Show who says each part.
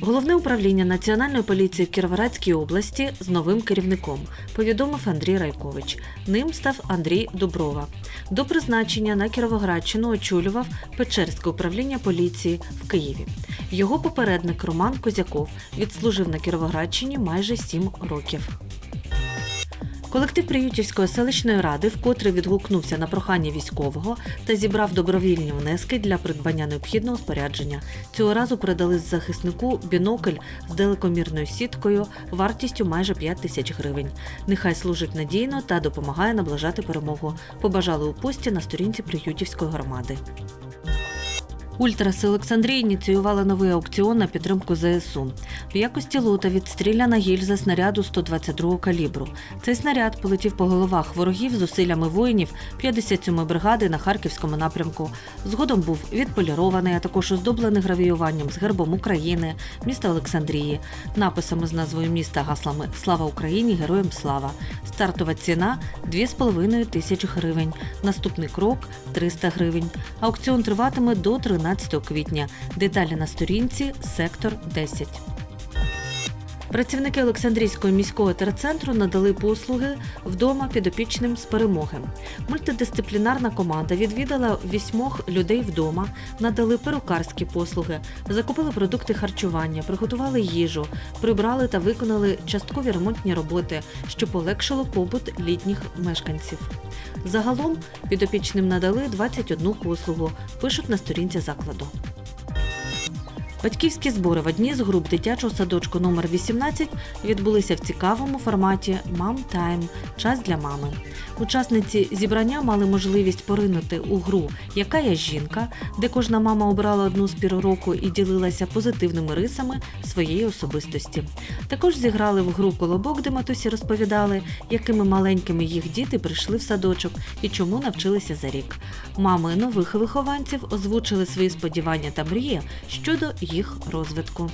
Speaker 1: Головне управління Національної поліції в Кіровоградській області з новим керівником, повідомив Андрій Райкович. Ним став Андрій Дуброва. До призначення на Кіровоградщину очолював Печерське управління поліції в Києві. Його попередник Роман Козяков відслужив на Кіровоградщині майже сім років. Колектив Приютівської селищної ради вкотре відгукнувся на прохання військового та зібрав добровільні внески для придбання необхідного спорядження. Цього разу передали захиснику бінокль з далекомірною сіткою вартістю майже 5 тисяч гривень. Нехай служить надійно та допомагає наближати перемогу. Побажали у пості на сторінці Приютівської громади. Ультраси Олександрії ініціювали новий аукціон на підтримку ЗСУ. В якості лота відстріляна гільза снаряду 122 калібру. Цей снаряд полетів по головах ворогів зусиллями воїнів 57-ї бригади на харківському напрямку. Згодом був відполірований, а також оздоблений гравіюванням з гербом України, міста Олександрії, написами з назвою міста гаслами Слава Україні! Героям слава! Стартова ціна 2,5 тисячі гривень. Наступний крок 300 гривень. Аукціон триватиме до 13 квітня. Деталі на сторінці Сектор 10. Працівники Олександрійського міського терцентру надали послуги вдома підопічним з перемоги. Мультидисциплінарна команда відвідала вісьмох людей вдома, надали перукарські послуги, закупили продукти харчування, приготували їжу, прибрали та виконали часткові ремонтні роботи, що полегшило побут літніх мешканців. Загалом підопічним надали 21 послугу, пишуть на сторінці закладу. Батьківські збори в одній з груп дитячого садочку номер 18 відбулися в цікавому форматі Мам Тайм час для мами. Учасниці зібрання мали можливість поринути у гру Яка я жінка, де кожна мама обрала одну з пір року і ділилася позитивними рисами своєї особистості. Також зіграли в гру Колобок, де матусі розповідали, якими маленькими їх діти прийшли в садочок і чому навчилися за рік. Мами нових вихованців озвучили свої сподівання та мрії щодо їх розвитку.